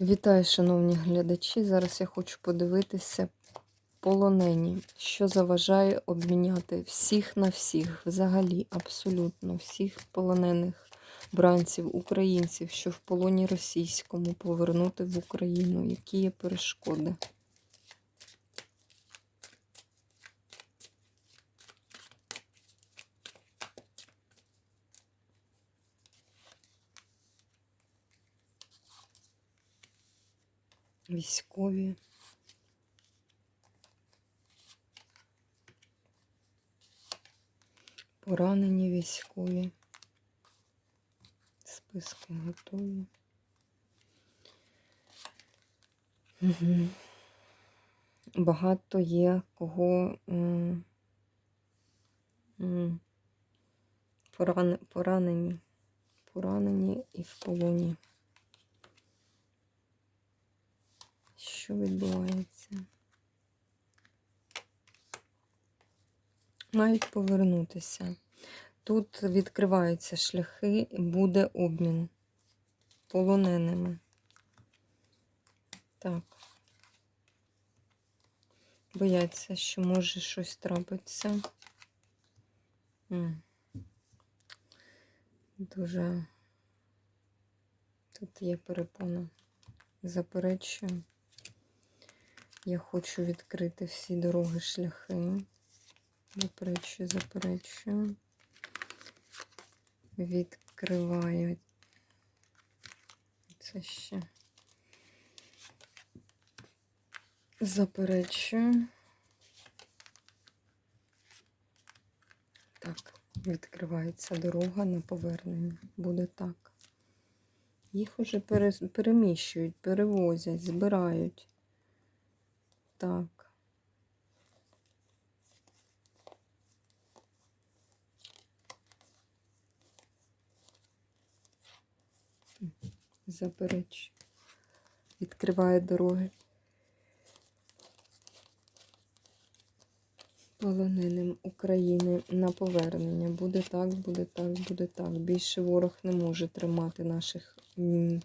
Вітаю, шановні глядачі. Зараз я хочу подивитися полонені, що заважає обміняти всіх на всіх, взагалі, абсолютно всіх полонених бранців, українців, що в полоні російському, повернути в Україну. Які є перешкоди? Військові. Поранені військові. Списки готові. Угу. Багато є кого м, м, поран, поранені, поранені і в полоні. Що відбувається? Мають повернутися. Тут відкриваються шляхи, буде обмін полоненими. Так. Бояться, що може щось трапитися. Дуже тут є перепона. Заперечую. Я хочу відкрити всі дороги, шляхи. Заперечую, заперечую. Відкриваю. Це ще. Заперечую. Так, відкривається дорога на повернення. Буде так. Їх уже переміщують, перевозять, збирають. Так. Заперечую. Відкриває дороги. Полоненим України на повернення. Буде так, буде так, буде так. Більше ворог не може тримати наших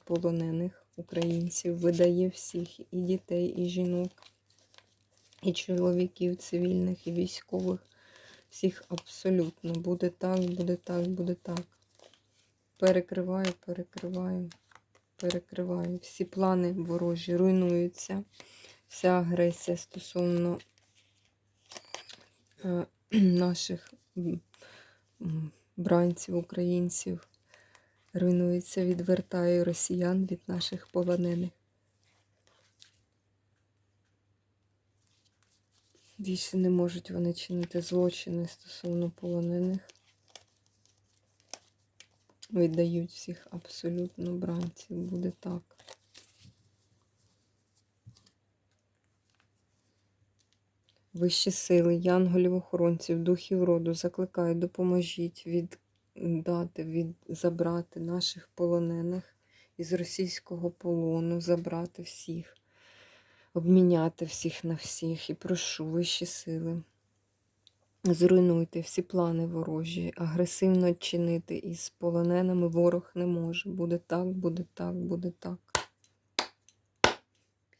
полонених українців. Видає всіх і дітей, і жінок і чоловіків цивільних, і військових. Всіх абсолютно. Буде так, буде так, буде так. Перекриваю, перекриваю, перекриваю. Всі плани ворожі руйнуються. Вся агресія стосовно е, наших бранців, українців руйнується, відвертає росіян від наших полонених. Більше не можуть вони чинити злочини стосовно полонених. Віддають всіх абсолютно бранців. Буде так. Вищі сили, янголів, охоронців, духів роду закликаю, допоможіть віддати, від, забрати наших полонених із російського полону, забрати всіх обміняти всіх на всіх і прошу вищі сили. Зруйнуйте всі плани ворожі, агресивно чинити із полоненими ворог не може. Буде так, буде так, буде так.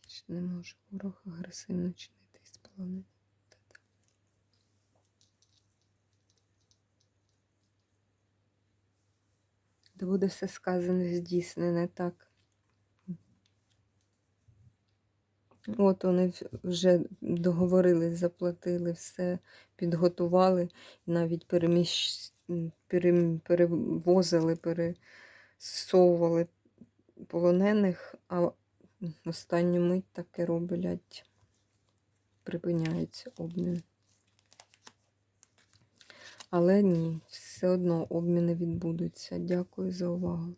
Більше не може ворог агресивно чинити із полоненими. Де буде все сказане, здійснене так. От вони вже договорились, заплатили, все підготували, навіть переміщ... перевозили, пересовували полонених, а останню мить таке роблять, припиняється обмін. Але ні, все одно обміни відбудуться. Дякую за увагу.